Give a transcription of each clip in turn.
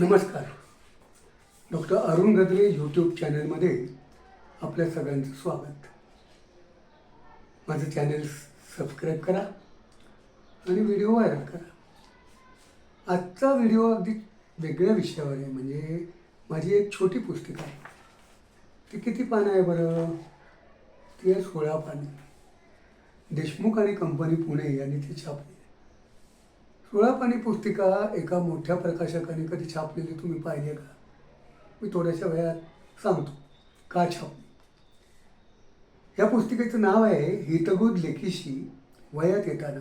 नमस्कार. Doctor Arun Gadre YouTube चॅनलमध्ये आपल्या सगळ्यांचं स्वागत. माझं चॅनल सबस्क्राईब करा आणि व्हिडिओ व्हायरल करा. आजचा व्हिडिओ अगदी वेगळ्या विषयावर आहे. म्हणजे माझी एक छोटी पुस्तिका आहे. ती किती पानं आहे बरं? ती आहे सोळा पाने. देशमुख आणि कंपनी पुणे यांनी ती छापली सोळा पुस्तिका एका मोठ्या प्रकाशकाने कधी छापलेली तुम्ही पाहिली आहे का? मी थोड्याशा वेळात सांगतो. का छापली? या पुस्तिकेचं नाव आहे हितगुद लेखीशी वयात येताना.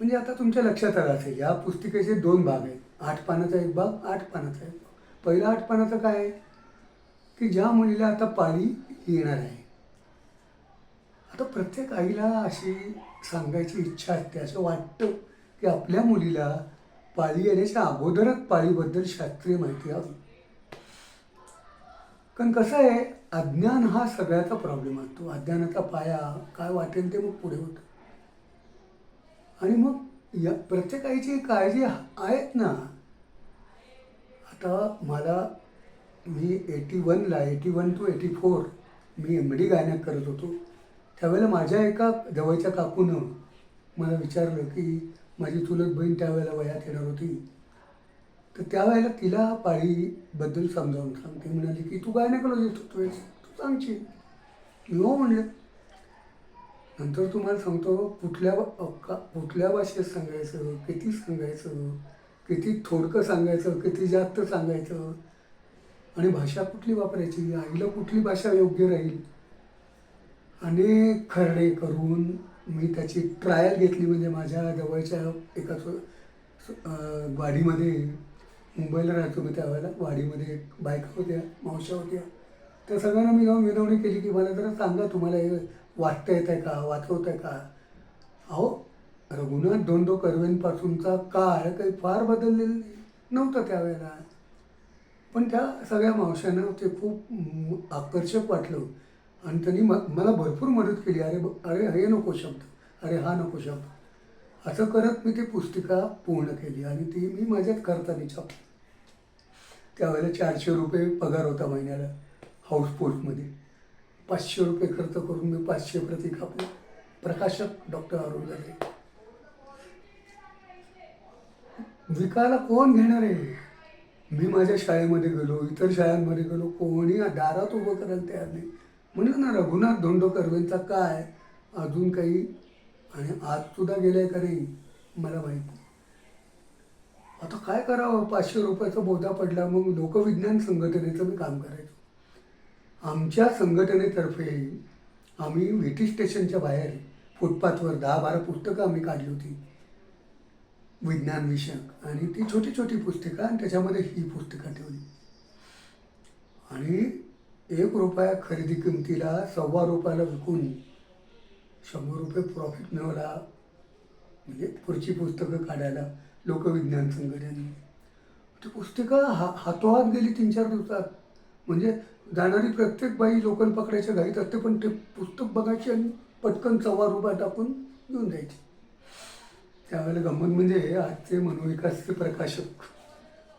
म्हणजे आता तुमच्या लक्षात आलं असेल या पुस्तिकेचे दोन भाग आहेत. आठ पानाचा एक भाग आठ पानाचा एक भाग. पहिला आठ पानाचा काय आहे? की ज्या मुलीला आता पाळी येणार आहे. आता प्रत्येक आईला अशी सांगायची इच्छा असते. असं वाटतं की आपल्या मुलीला पाळी येण्याच्या अगोदरच पाळीबद्दल शास्त्रीय माहिती हवी. कारण कसं आहे अज्ञान हा सगळ्याचा प्रॉब्लेम असतो. अज्ञानाचा पाया काय वाटेल ते मग पुढे होतं. आणि मग या प्रत्येकाची काळजी आहेत ना. आता मला मी एटी वनला eighty one to eighty four me M D गायनात करत होतो. त्यावेळेला माझ्या एका जवळच्या काकूनं मला विचारलं की माझी चुलत बहीण त्यावेळेला वयात येणार होती. तर त्यावेळेला तिला पाळीबद्दल समजावून सांग. ती म्हणाली की तू गायनाकोलॉजिस्ट होतोयस तू सांगशील मी हो म्हणलं. नंतर तुम्हाला सांगतो कुठल्या का कुठल्या भाषेत सांगायचं किती सांगायचं किती थोडकं सांगायचं किती जास्त सांगायचं आणि भाषा कुठली वापरायची? आईला कुठली भाषा योग्य राहील? अनेक खरडे करून मी त्याची ट्रायल घेतली. म्हणजे माझ्या जवळच्या एका वाडीमध्ये मुंबईला राहतो मी त्यावेळेला वाडीमध्ये एक बायका होत्या मावशा होत्या. त्या सगळ्यांना मी जाऊन विनवणी केली की मला जरा सांगा तुम्हाला हे वाचता येत आहे का? वाचवत आहे का? अहो रघुनाथ दोंडो कर्वेंपासूनचा काळ काही फार बदललेला नाही. नव्हतं त्यावेळेला पण त्या सगळ्या मावशांना ते खूप आकर्षक वाटलं. आणि त्यांनी म मला भरपूर मदत केली. अरे ब- अरे हे नको शब्द. अरे हा नको शब्द. असं करत मी ती पुस्तिका पूर्ण केली आणि ती मी माझ्याच करताना छापली. त्यावेळेला चारशे रुपये पगार होता महिन्याला हाऊसपोर्टमध्ये पाचशे रुपये खर्च करून मी पाचशे प्रती कापले. प्रकाशक डॉक्टर अरुण गारे विकायला कोण घेणार आहे? मी माझ्या शाळेमध्ये गेलो इतर शाळांमध्ये गेलो कोणी दारात उभं करायला तयार नाही. म्हणून ना रघुनाथ धोंडो कर्वेंचा काय? अजून काही? आणि आज सुद्धा गेलाय का नाही? मला माहिती आता काय करावं? पाचशे रुपयाचा बोधा पडला मग लोकविज्ञान संघटनेचं मी काम करायचो. आमच्या संघटनेतर्फे आम्ही व्हीटी स्टेशनच्या बाहेर फुटपाथवर दहा बारा पुस्तकं आम्ही काढली होती. विज्ञान विषयक. आणि ती छोटी छोटी पुस्तिका आणि त्याच्यामध्ये ही पुस्तिका ठेवली. आणि एक रुपया खरेदी किमतीला सव्वा रुपयाला विकून शंभर रुपये प्रॉफिट मिळवला. म्हणजे पुढची पुस्तकं काढायला लोकविज्ञान संघटनेने ती पुस्तकं हा हातोहात गेली तीन चार दिवसात. म्हणजे जाणारी प्रत्येक बाई लोकल पकडायच्या घाईत असते पण ते पुस्तक बघायची आणि पटकन सव्वा रुपया टाकून घेऊन जायची त्यावेळेला गंमत म्हणजे आजचे मनोविकासचे प्रकाशक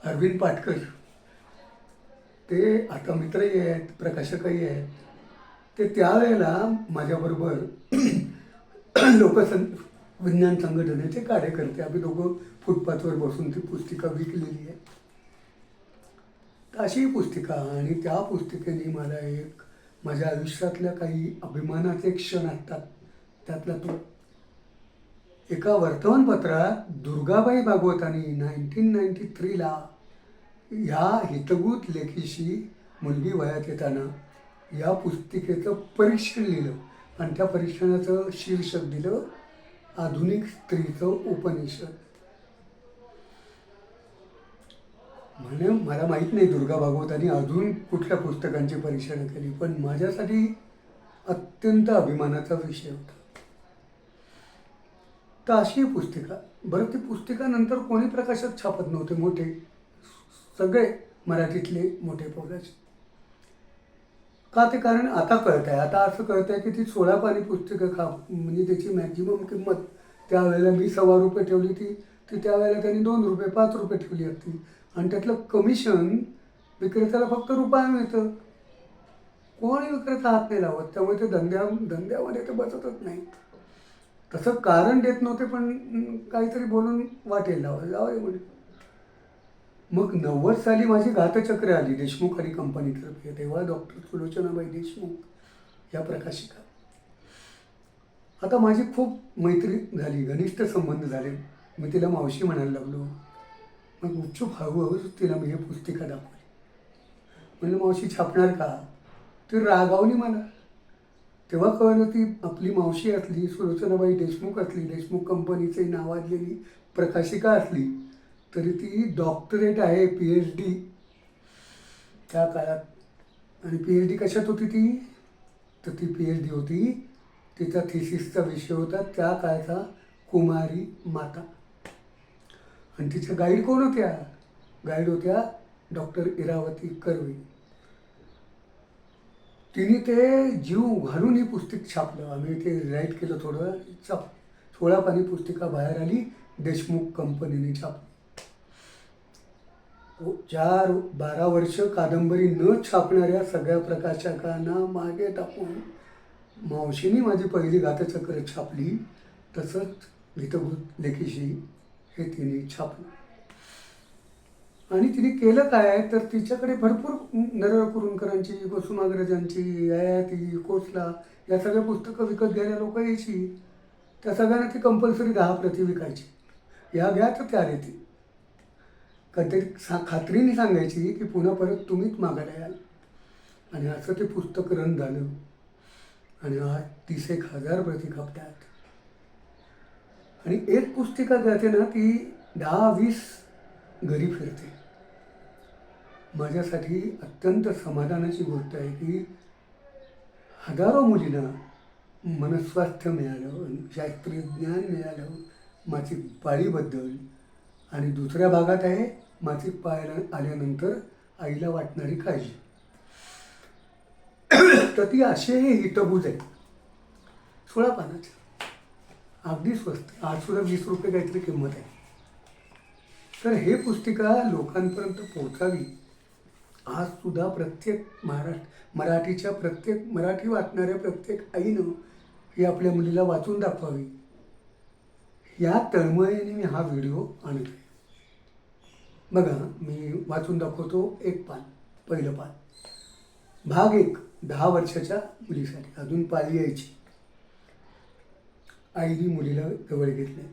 अरविंद पाटकर. ते आता मित्रही आहेत प्रकाशकही आहेत ते त्यावेळेला माझ्याबरोबर लोकसं विज्ञान संघटनेचे कार्यकर्ते आम्ही दोघं फुटपाथवर बसून ती पुस्तिका विकलेली आहे. तर अशी पुस्तिका आणि त्या पुस्तिकेने मला एक माझ्या आयुष्यातल्या काही अभिमानाचे क्षण असतात. त्यातला तो एका वर्तमानपत्रात दुर्गाबाई भागवतांनी नाईन्टीन नाईन्टी थ्रीला ह्या हितगुत लेखीशी मुलगी वयात येताना या पुस्तिकेचं परीक्षण लिहिलं. आणि त्या परीक्षणाचं शीर्षक दिलं आधुनिक स्त्रीचं उपनिषद. म्हणे मला माहीत नाही दुर्गा भागवतांनी अजून कुठल्या पुस्तकांची परीक्षणं केली पण माझ्यासाठी अत्यंत अभिमानाचा विषय होता. तर अशी पुस्तिका. बरं ती पुस्तिका नंतर कोणी प्रकाशात छापत नव्हते मोठे. सगळे मराठीतले मोठे पौलाचे का ते कारण आता कळत आहे आता असं कळत आहे की ती सोळा पाणी पुस्तकं खा म्हणजे त्याची मॅक्झिमम किंमत त्यावेळेला मी सव्वा रुपये ठेवली ती ती त्यावेळेला त्यांनी दोन रुपये पाच रुपये ठेवली असती आणि त्यातलं कमिशन विक्रेत्याला फक्त रुपया मिळतं. कोणी विक्रेता हात नाही लावत. त्यामुळे ते धंद्या धंद्यामध्ये ते बसतच नाही. तसं कारण देत नव्हते पण काहीतरी बोलून वाटेल. लावा जावं म्हणजे मग नव्वद साली माझी घातचक्र आली देशमुख आणि कंपनीतर्फे तेव्हा डॉक्टर सुलोचनाबाई देशमुख या प्रकाशिका आता माझी खूप मैत्री झाली घनिष्ठ संबंध झाले. मी तिला मावशी म्हणायला लागलो. मग गुपचूप हळूहळू तिला मी हे पुस्तिका दाखवली. म्हणलं मावशी छापणार का? ती रागावली मला. तेव्हा कळलं ती आपली मावशी असली सुलोचनाबाई देशमुख असली देशमुख कंपनीचे नावाजलेली प्रकाशिका असली तरी ती डॉक्टरेट आहे पी एच डी त्या काळात. आणि पी एच डी कशात होती ती? तर ती पी एच डी होती. तिचा थिसिसचा विषय होता. त्या काळचा कुमारी माता. आणि तिच्या गाईड कोण होत्या? गाईड होत्या डॉक्टर इरावती कर्वे. तिने ते जीव घालून हे पुस्तक छापलं. आम्ही ते राईट केलं थोडं. छाप सोळा पाणी पुस्तिका बाहेर आली. देशमुख कंपनीने छापली. चार बारा वर्ष कादंबरी न छापणाऱ्या सगळ्या प्रकाशकांना मागे टाकून मावशीने माझी पहिली घातचक्र छापली. तसंच गीतभूत लेखीशी हे तिने छापलं. आणि तिने केलं काय? तर तिच्याकडे भरपूर नरळ कुरुंकरांची कुसुमाग्रजांची ययाती कोसला या सगळ्या पुस्तकं विकत घ्यायला लोक यायची. त्या सगळ्यांना ती कंपल्सरी दहा प्रती विकायची. या घ्या तर त्या देतील. कधी सा खात्रीने सांगायची की पुन्हा परत तुम्हीच मागायला याल. आणि असं ते पुस्तक रन झालं. आणि आज तीस एक हजार प्रती खपतात आणि एक पुस्तिका जाते ना ती दहा वीस घरी फिरते. माझ्यासाठी अत्यंत समाधानाची गोष्ट आहे की हजारो मुलींना मनस्वास्थ्य मिळालं शास्त्रीय ज्ञान मिळालं माझी पाळीबद्दल. आणि दुसऱ्या भागात आहे माझी पाळी आल्यानंतर आईला वाटणारी काळजी. तर ती असे हे हितभूत आहे सोळा पानाचं अगदी स्वस्त. आज सुद्धा वीस रुपये काहीतरी किंमत आहे. तर हे पुस्तिका लोकांपर्यंत पोहोचावी. आज सुद्धा प्रत्येक महाराष्ट्र मराठीच्या प्रत्येक मराठी वाचणाऱ्या प्रत्येक आईनं ही आपल्या मुलीला वाचून दाखवावी. या तळमळीने मी हा व्हिडिओ आणत आहे बघा मी वाचून दाखवतो एक पान पहिलं पान. भाग एक दहा वर्षाच्या मुलीसाठी. अजून पाळी यायची. आईने मुलीला जवळ घेतले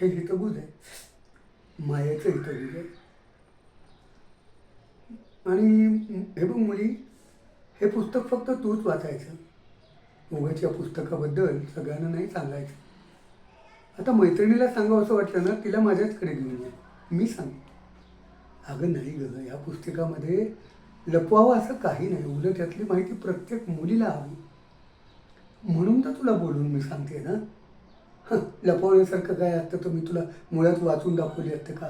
हे हितबूज आहे. मायाचं हितबूज आहे. आणि हे बघ मुली हे पुस्तक फक्त तूच वाचायचं. उगाच पुस्तकाबद्दल सगळ्यांना नाही सांगायचं. आता मैत्रिणीला सांगावं असं वाटलं ना तिला माझ्याचकडे घेऊन ये. मी सांग अगं नाही गं या पुस्तकामध्ये लपवावं असं काही नाही. उलट यातली माहिती प्रत्येक मुलीला हवी. म्हणून तर तुला बोलून मी सांगते ना. हं, लपवण्यासारखं काय असतं तर मी तुला मुळात वाचून दाखवली असतं का?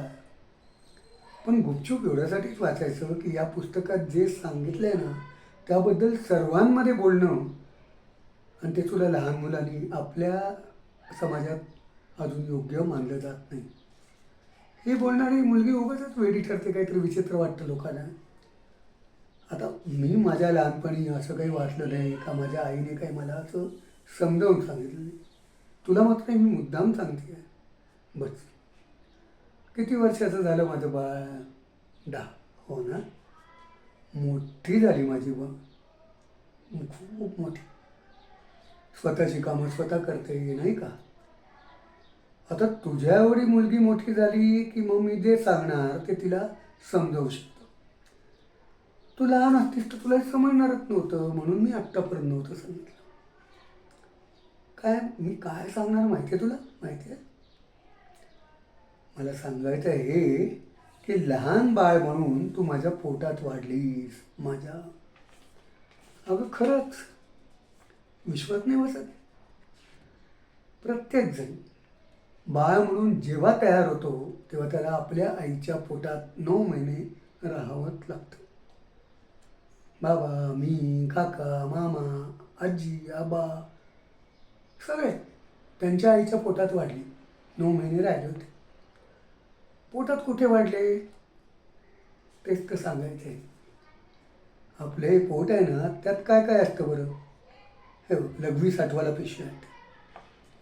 पण गुपचूप एवढ्यासाठीच वाचायचं की या पुस्तकात जे सांगितलं आहे ना त्याबद्दल सर्वांमध्ये बोलणं आणि ते तुला लहान मुलांनी आपल्या समाजात अजून योग्य मानलं जात नाही. हे बोलणारी मुलगी उगाच वेडी ठरते काहीतरी विचित्र वाटतं लोकांना. आता मी माझ्या लहानपणी असं काही वाचलं नाही का माझ्या आईने काही मला असं समजावून सांगितलं नाही. तुला मात्र मी मुद्दाम सांगते. बस. किती वर्षाचं झालं माझं बाळ? दहा. हो ना? मोठी झाली माझी बा. खूप मोठी. स्वतःची कामं स्वतः करते नाही का? आता तुझ्या एवढी मुलगी मोठी झाली की मग मी जे सांगणार ते तिला समजावू शकतो. तू लहान असतीस तर तुला समजणारच नव्हतं म्हणून मी आत्तापर्यंत नव्हतं सांगितलं. काय मी काय सांगणार माहिती आहे तुला? माहिती आहे मला सांगायचं आहे हे की लहान बाळ म्हणून तू माझ्या पोटात वाढलीस माझ्या. अगं खरंच विश्वास नाही बसत. प्रत्येकजण बाळ म्हणून जेव्हा तयार होतो तेव्हा त्याला आपल्या आईच्या पोटात नऊ महिने राहावंच लागतं. बाबा मी काका मामा आजी आबा सगळे त्यांच्या आईच्या पोटात वाढली. नऊ महिने राहिले होते. पोटात कुठे वाढले? तेच तर सांगायचं आहे आपलं हे पोट आहे ना त्यात काय काय असतं बरं? हे लघवी साठवाला पेशी आहेत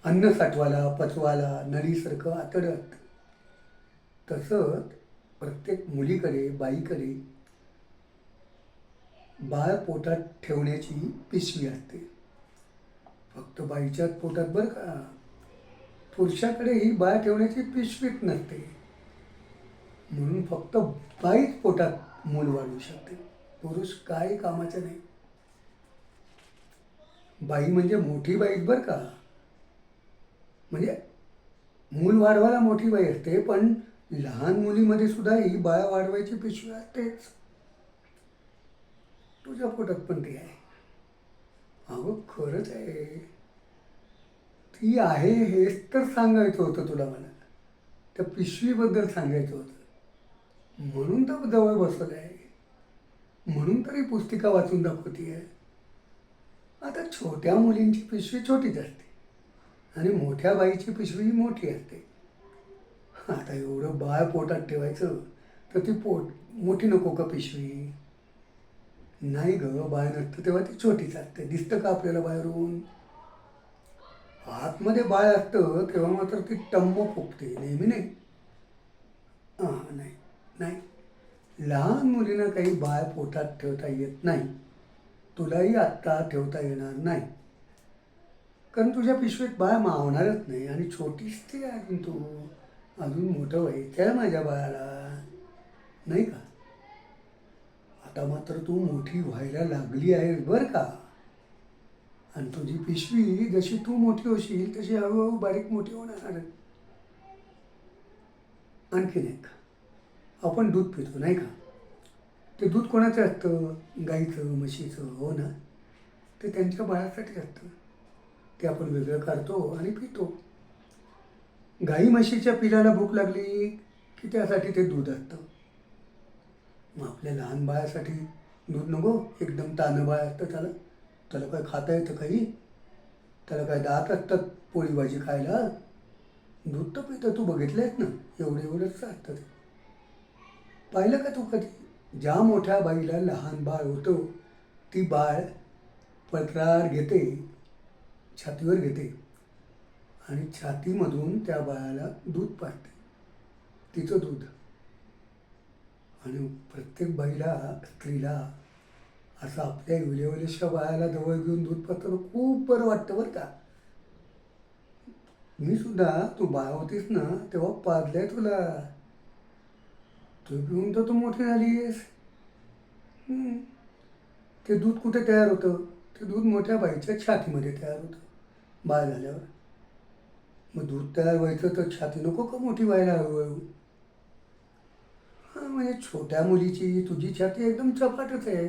अन्न साठवायला पचवायला नळीसारखं आतडं असतं तसंच प्रत्येक मुलीकडे बाईकडे बाळ पोटात ठेवण्याची पिशवी असते. फक्त बाईच्याच पोटात बरं का? पुरुषाकडे ही बाळ ठेवण्याची पिशवीच नसते. म्हणून फक्त बाईच पोटात मूल वाढवू शकते. पुरुष काही कामाचं नाही. बाई म्हणजे मोठी बाईच बरं का? म्हणजे मूल वाढवायला मोठी बाई असते पण लहान मुलीमध्ये सुद्धा ही बाळ वाढवायची पिशवी असतेच. तुझ्या पोटात पण ती आहे. अगं खरंच आहे. ती आहे हेच तर सांगायचं होतं तुला मला. त्या पिशवीबद्दल सांगायचं होतं. म्हणून तर जवळ बसवलं आहे म्हणून तरी पुस्तिका वाचून दाखवती आहे आता छोट्या मुलींची पिशवी छोटीच असते. आणि मोठ्या बाईची पिशवी मोठी असते. आता एवढं बाळ पोटात ठेवायचं तर ती पोट मोठी नको का पिशवी? नाही ग बाळ नसतं तेव्हा ती छोटीच असते. दिसतं का आपल्याला बाहेरून? आतमध्ये बाळ असतं तेव्हा मात्र ती टंब फुगते. नेहमी नाही. हां नाही नाही. लहान मुलींना काही बाळ पोटात ठेवता येत नाही. तुलाही आत्ता ठेवता येणार नाही. कारण तुझ्या पिशवीत बाळ मावणारच नाही आणि छोटीच ती आहे अजून तू. अजून मोठं व्हायचं आहे माझ्या बाळाला. नाही का? आता मात्र तू मोठी व्हायला लागली आहेस बरं का? आणि तुझी पिशवी जशी तू मोठी होशील तशी हळूहळू बारीक मोठी होणार आणखीन एक. आपण दूध पितो नाही का? ते दूध कोणाचं असतं? गाईचं म्हशीचं हो ना? ते त्यांच्या बाळासाठी असतं. ते आपण वेगळं काढतो आणि पितो. गाई म्हशीच्या पिलाला भूक लागली की त्यासाठी ते दूध असतं. मग आपल्या लहान बाळासाठी दूध नको एकदम तानं बाळ असतं त्याला. त्याला काय खाता येतं काही? त्याला काय दात असतात पोळी भाजी खायला? दूध तर पितं तू बघितलं आहेस ना? एवढं एवढंच असतं ते. पाहिलं का तू कधी? ज्या मोठ्या बाईला लहान बाळ होतं ती बाळ पत्रार घेते छातीवर घेते आणि छातीमधून त्या बाळाला दूध पाजते. तिचं दूध. आणि प्रत्येक बाईला स्त्रीला असं आपल्या इवलेवलेशा बाळाला जवळ घेऊन दूध पाजताना खूप बरं वाटतं बरं का. मी सुद्धा तू बाळ होतीस ना तेव्हा पाजलंय तुला. तू पिऊन तर तू मोठी झालीस ते दूध कुठे तयार होतं? ते दूध मोठ्या बाईच्या छातीमध्ये तयार होतं. बाळ झाल्यावर. मग दूध तयार व्हायचं तर छाती नको का मोठी व्हायला हळूहळू? हां म्हणजे छोट्या मुलीची तुझी छाती एकदम चपाटच आहे.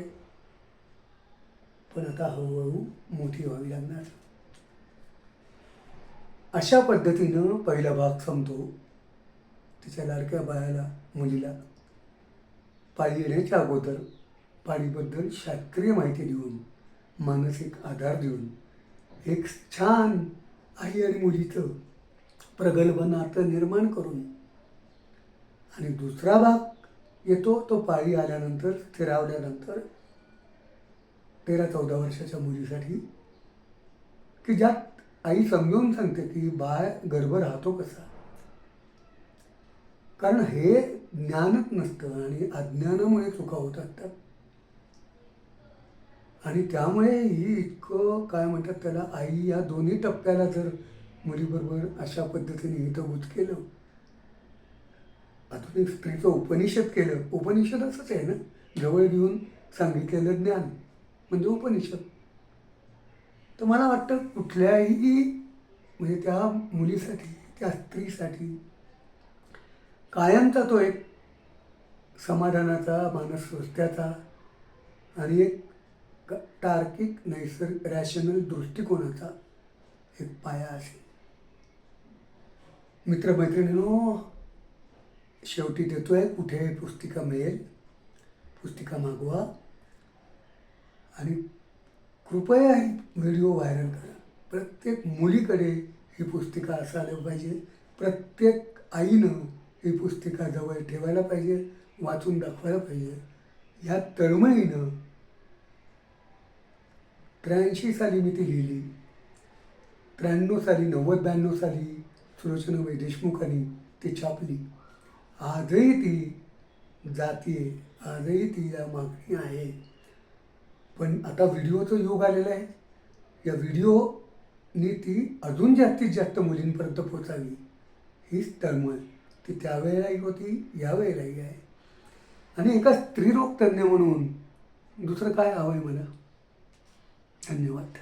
पण आता हळूहळू मोठी व्हावी लागणार. अशा पद्धतीनं पहिला भाग संपतो. तिच्या लाडक्या बाळाला मुलीला पाळी येण्याच्या अगोदर पाळीबद्दल शास्त्रीय माहिती देऊन मानसिक आधार देऊन एक छान आई आणि मुलीचं प्रगल्भ नातं निर्माण करून. आणि दुसरा भाग येतो तो पाळी आल्यानंतर स्थिरावल्यानंतर तेरा चौदा वर्षाच्या मुलीसाठी की ज्यात आई समजून सांगते की बाळ गर्भ राहतो कसा. कारण हे ज्ञानच नसतं आणि अज्ञानामुळे चुका होतात त्यात आणि त्यामुळे ही इतकं काय म्हणतात त्याला आई या दोन्ही टप्प्याला जर मुलीबरोबर अशा पद्धतीने हितगुज केलं आधुनिक स्त्रीचं उपनिषद केलं उपनिषद असंच आहे ना जवळ घेऊन सांगितलेलं ज्ञान म्हणजे उपनिषद. तर मला वाटतं कुठल्याही म्हणजे त्या मुलीसाठी त्या स्त्रीसाठी कायमचा तो एक समाधानाचा मानसस्वस्थ्याचा आणि एक तार्किक नैसर्ग रॅशनल दृष्टिकोनाचा एक पाया असेल. मित्रमैत्रिणींनो शेवटी देतोय कुठे पुस्तिका मिळेल पुस्तिका मागवा. आणि कृपया ही व्हिडिओ व्हायरल करा. प्रत्येक मुलीकडे ही पुस्तिका असायला पाहिजे. प्रत्येक आईनं ही पुस्तिका जवळ ठेवायला पाहिजे वाचून दाखवायला पाहिजे. ह्या तळमळीनं त्र्याऐंशी साली मी ती लिहिली. त्र्याण्णव साली नव्वद ब्याण्णव साली सुलोचनाबाई देशमुखांनी ती छापली. आजही ती जातीये आजही तिला मागणी आहे. पण आता व्हिडिओचं योग आलेलं आहे. या व्हिडिओनी ती अजून जास्तीत जास्त मुलींपर्यंत पोचावी हीच तळमळ. ती त्यावेळेलाही होती यावेळेलाही आहे. आणि एका स्त्रीरोग तज्ज्ञ म्हणून दुसरं काय हवं आहे मला? धन्यवाद